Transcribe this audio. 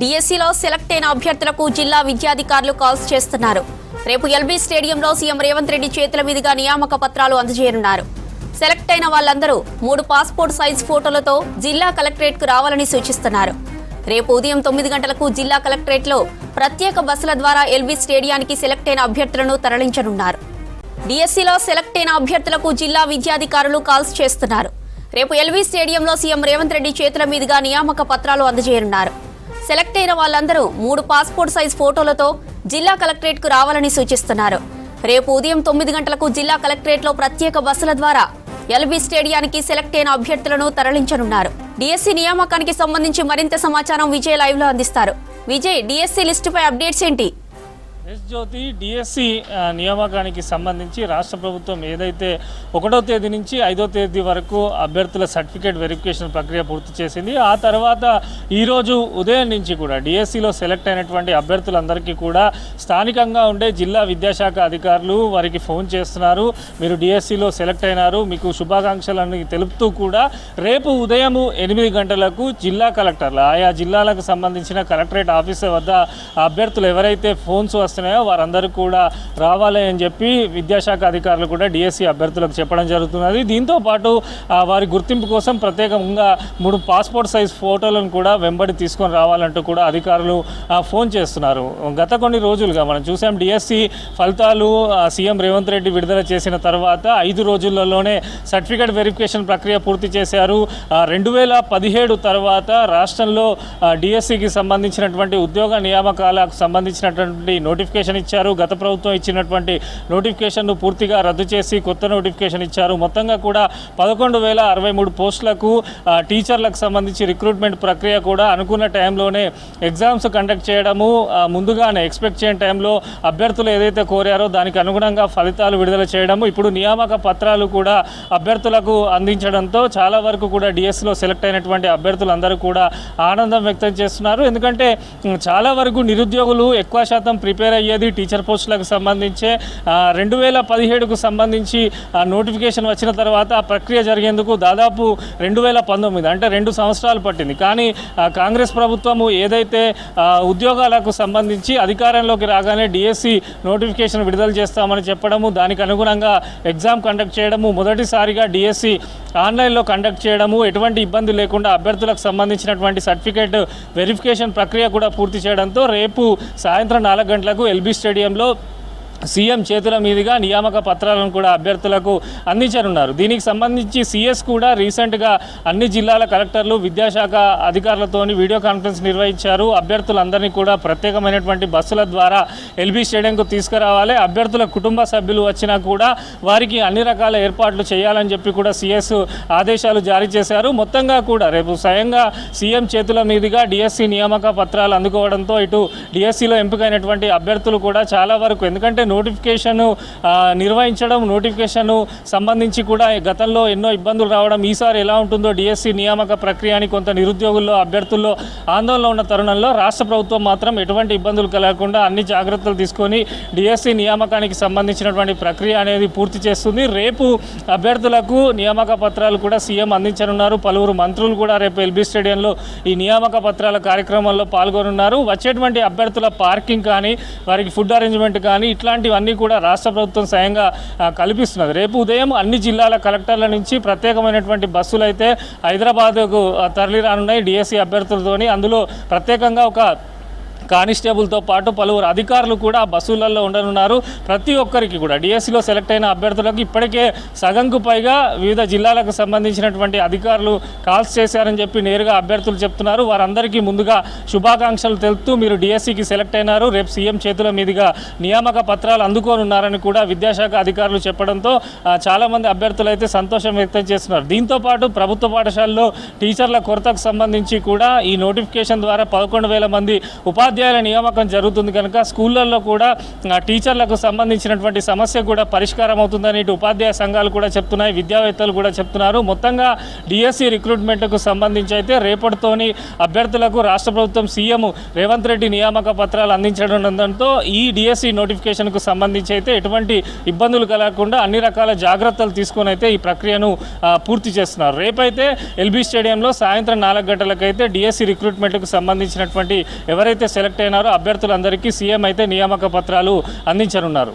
డిఎస్సిలో సెలెక్ట్ అయిన అభ్యర్థులకు జిల్లా విద్యాధికారులు కాల్స్ చేస్తున్నారు. రేపు ఎల్బీ స్టేడియంలో సీఎం రేవంత్ రెడ్డి చేతుల మీదుగా నియామక పత్రాలు అందజేయనున్నారు. సెలెక్ట్ అయిన వాళ్ళందరూ మూడు పాస్పోర్ట్ సైజ్ ఫోటోలతో జిల్లా కలెక్టరేట్కు రావాలని సూచిస్తున్నారు. రేపు ఉదయం తొమ్మిది గంటలకు జిల్లా కలెక్టరేట్లో ప్రత్యేక బస్సుల ద్వారా ఎల్బీ స్టేడియానికి సెలెక్ట్ అయిన అభ్యర్థులను తరలించనున్నారు. డిఎస్సిలో సెలెక్ట్ అయిన అభ్యర్థులకు జిల్లా విద్యాధికారులు కాల్స్ చేస్తున్నారు. రేపు ఎల్వీ స్టేడియంలో సీఎం రేవంత్ రెడ్డి చేతుల మీదుగా నియామక పత్రాలు అందజేయనున్నారు. సెలెక్ట్ అయిన వాళ్ళందరూ మూడు పాస్పోర్ట్ సైజ్ ఫోటోలతో జిల్లా కలెక్టరేట్కు రావాలని సూచిస్తున్నారు. రేపు ఉదయం తొమ్మిది గంటలకు జిల్లా కలెక్టరేట్లో ప్రత్యేక బస్సుల ద్వారా ఎల్బీ స్టేడియానికి సెలెక్ట్ అయిన అభ్యర్థులను తరలించనున్నారు. డిఎస్సి నియామకానికి సంబంధించి మరింత సమాచారం విజయ్ లైవ్లో అందిస్తారు. విజయ్ డిఎస్సి లిస్టుపై అప్డేట్స్ ఏంటి? ఎస్ జ్యోతి డిఎస్సి నియామకానికి సంబంధించి రాష్ట్ర ప్రభుత్వం ఏదైతే ఒకటో తేదీ నుంచి ఐదో తేదీ వరకు అభ్యర్థుల సర్టిఫికేట్ వెరిఫికేషన్ ప్రక్రియ పూర్తి చేసింది. ఆ తర్వాత ఈరోజు ఉదయం నుంచి కూడా డిఎస్సిలో సెలెక్ట్ అయినటువంటి అభ్యర్థులందరికీ కూడా స్థానికంగా ఉండే జిల్లా విద్యాశాఖ అధికారులు వారికి ఫోన్ చేస్తున్నారు. మీరు డిఎస్సిలో సెలెక్ట్ అయినారు. మీకు శుభాకాంక్షలను తెలుపుతూ కూడా రేపు ఉదయం ఎనిమిది గంటలకు జిల్లా కలెక్టర్లు ఆయా జిల్లాలకు సంబంధించిన కలెక్టరేట్ ఆఫీసు వద్ద అభ్యర్థులు ఎవరైతే ఫోన్స్ వస్తున్నాయో వారందరూ కూడా రావాలి అని చెప్పి విద్యాశాఖ అధికారులు కూడా డిఎస్సి అభ్యర్థులకు చెప్పడం జరుగుతున్నది. దీంతో పాటు వారి గుర్తింపు కోసం ప్రత్యేకంగా మూడు పాస్పోర్ట్ సైజ్ ఫోటోలను కూడా వెంబడి తీసుకొని రావాలంటూ కూడా అధికారులు ఫోన్ చేస్తున్నారు. గత కొన్ని రోజులుగా మనం చూసాం డిఎస్సి ఫలితాలు సీఎం రేవంత్ రెడ్డి విడుదల చేసిన తర్వాత ఐదు రోజులలోనే సర్టిఫికేట్ వెరిఫికేషన్ ప్రక్రియ పూర్తి చేశారు. రెండు వేల పదిహేడు తర్వాత రాష్ట్రంలో డిఎస్సికి సంబంధించినటువంటి ఉద్యోగ నియామకాలకు సంబంధించినటువంటి నోటిఫికేషన్ ఇచ్చారు. గత ప్రభుత్వం ఇచ్చినటువంటి నోటిఫికేషన్ను పూర్తిగా రద్దు చేసి కొత్త నోటిఫికేషన్ ఇచ్చారు. మొత్తంగా కూడా పదకొండు వేల అరవై మూడు పోస్టులకు టీచర్లకు సంబంధించి రిక్రూట్మెంట్ ప్రక్రియ కూడా అనుకున్న టైంలోనే ఎగ్జామ్స్ కండక్ట్ చేయడము ముందుగానే ఎక్స్పెక్ట్ చేయని టైంలో అభ్యర్థులు ఏదైతే కోరారో దానికి అనుగుణంగా ఫలితాలు విడుదల చేయడము ఇప్పుడు నియామక పత్రాలు కూడా అభ్యర్థులకు అందించడంతో చాలా వరకు కూడా డిఎస్లో సెలెక్ట్ అయినటువంటి అభ్యర్థులందరూ కూడా ఆనందం వ్యక్తం చేస్తున్నారు. ఎందుకంటే చాలా వరకు నిరుద్యోగులు ఎక్కువ శాతం ప్రిపేర్ అయ్యేది. టీచర్ పోస్టులకు సంబంధించే రెండు వేల పదిహేడుకు సంబంధించి నోటిఫికేషన్ వచ్చిన తర్వాత ఆ ప్రక్రియ జరిగేందుకు దాదాపు రెండు వేల పంతొమ్మిది అంటే రెండు సంవత్సరాలు పట్టింది. కానీ కాంగ్రెస్ ప్రభుత్వము ఏదైతే ఉద్యోగాలకు సంబంధించి అధికారంలోకి రాగానే డిఎస్సి నోటిఫికేషన్ విడుదల చేస్తామని చెప్పడము దానికి అనుగుణంగా ఎగ్జామ్ కండక్ట్ చేయడము మొదటిసారిగా డిఎస్సి ఆన్లైన్లో కండక్ట్ చేయడము ఎటువంటి ఇబ్బంది లేకుండా అభ్యర్థులకు సంబంధించినటువంటి సర్టిఫికేట్ వెరిఫికేషన్ ప్రక్రియ కూడా పూర్తి చేయడంతో రేపు సాయంత్రం నాలుగు గంటలకు ఎల్బీ స్టేడియంలో సీఎం చేతుల మీదుగా నియామక పత్రాలను కూడా అభ్యర్థులకు అందించనున్నారు. దీనికి సంబంధించి సీఎస్ కూడా రీసెంట్గా అన్ని జిల్లాల కలెక్టర్లు విద్యాశాఖ అధికారులతోని వీడియో కాన్ఫరెన్స్ నిర్వహించారు. అభ్యర్థులందరినీ కూడా ప్రత్యేకమైనటువంటి బస్సుల ద్వారా ఎల్బీ స్టేడియంకు తీసుకురావాలి. అభ్యర్థుల కుటుంబ సభ్యులు వచ్చినా కూడా వారికి అన్ని రకాల ఏర్పాట్లు చేయాలని చెప్పి కూడా సీఎస్ ఆదేశాలు జారీ చేశారు. మొత్తంగా కూడా రేపు స్వయంగా సీఎం చేతుల మీదుగా డిఎస్సి నియామక పత్రాలు అందుకోవడంతో ఇటు డిఎస్సిలో ఎంపికైనటువంటి అభ్యర్థులు కూడా చాలా వరకు ఎందుకంటే నోటిఫికేషన్ నిర్వహించడం నోటిఫికేషన్ సంబంధించి కూడా గతంలో ఎన్నో ఇబ్బందులు రావడం ఈసారి ఎలా ఉంటుందో డిఎస్సి నియామక ప్రక్రియ అని కొంత నిరుద్యోగుల్లో అభ్యర్థుల్లో ఆందోళన ఉన్న తరుణంలో రాష్ట్ర ప్రభుత్వం మాత్రం ఎటువంటి ఇబ్బందులు కలగకుండా అన్ని జాగ్రత్తలు తీసుకొని డిఎస్సి నియామకానికి సంబంధించినటువంటి ప్రక్రియ అనేది పూర్తి చేస్తుంది. రేపు అభ్యర్థులకు నియామక పత్రాలు కూడా సీఎం అందించనున్నారు. పలువురు మంత్రులు కూడా రేపు ఎల్బీ స్టేడియంలో ఈ నియామక పత్రాల కార్యక్రమంలో పాల్గొనున్నారు. వచ్చేటువంటి అభ్యర్థుల పార్కింగ్ కానీ వారికి ఫుడ్ అరేంజ్మెంట్ కానీ ఇట్లాంటివన్నీ కూడా రాష్ట్ర ప్రభుత్వం స్వయంగా కల్పిస్తున్నది. రేపు ఉదయం అన్ని జిల్లాల కలెక్టర్ల నుంచి ప్రత్యేకమైనటువంటి బస్సులు అయితే హైదరాబాద్కు ఆ, తరలి రానున్నాయి డిఎస్సి అభ్యర్థులతోని అందులో ప్రత్యేకంగా ఒక కానిస్టేబుల్తో పాటు పలువురు అధికారులు కూడా బస్సులలో ఉండనున్నారు. ప్రతి ఒక్కరికి కూడా డిఎస్సిలో సెలెక్ట్ అయిన అభ్యర్థులకు ఇప్పటికే సగంకు పైగా వివిధ జిల్లాలకు సంబంధించినటువంటి అధికారులు కాల్స్ చేశారని చెప్పి నేరుగా అభ్యర్థులు చెప్తున్నారు. వారందరికీ ముందుగా శుభాకాంక్షలు తెలుపుతూ మీరు డిఎస్సికి సెలెక్ట్ అయినారు. రేపు సీఎం చేతుల మీదుగా నియామక పత్రాలు అందుకోనున్నారని కూడా విద్యాశాఖ అధికారులు చెప్పడంతో చాలామంది అభ్యర్థులు అయితే సంతోషం వ్యక్తం చేస్తున్నారు. దీంతో పాటు ప్రభుత్వ పాఠశాలలో టీచర్ల కొరతకు సంబంధించి కూడా ఈ నోటిఫికేషన్ ద్వారా పదకొండు వేల మంది ఉపాధ్యాయులు ఉపాధ్యాయుల నియామకం జరుగుతుంది కనుక స్కూళ్ళల్లో కూడా టీచర్లకు సంబంధించినటువంటి సమస్య కూడా పరిష్కారం అవుతుందని ఇటు ఉపాధ్యాయ సంఘాలు కూడా చెప్తున్నాయి విద్యావేత్తలు కూడా చెప్తున్నారు. మొత్తంగా డిఎస్సి రిక్రూట్మెంట్కు సంబంధించి అయితే రేపటితోని అభ్యర్థులకు రాష్ట్ర ప్రభుత్వం సీఎం రేవంత్ రెడ్డి నియామక పత్రాలు అందించడంతో ఈ డిఎస్సి నోటిఫికేషన్కు సంబంధించి అయితే ఎటువంటి ఇబ్బందులు కలగకుండా అన్ని రకాల జాగ్రత్తలు తీసుకొని అయితే ఈ ప్రక్రియను పూర్తి చేస్తున్నారు. రేపైతే ఎల్బీ స్టేడియంలో సాయంత్రం నాలుగు గంటలకైతే డిఎస్సి రిక్రూట్మెంట్కు సంబంధించినటువంటి ఎవరైతే సెలెక్ట్ సెలెక్ట్ అయినారు. అభ్యర్థులందరికీ సీఎం అయితే నియామక పత్రాలు అందించనున్నారు.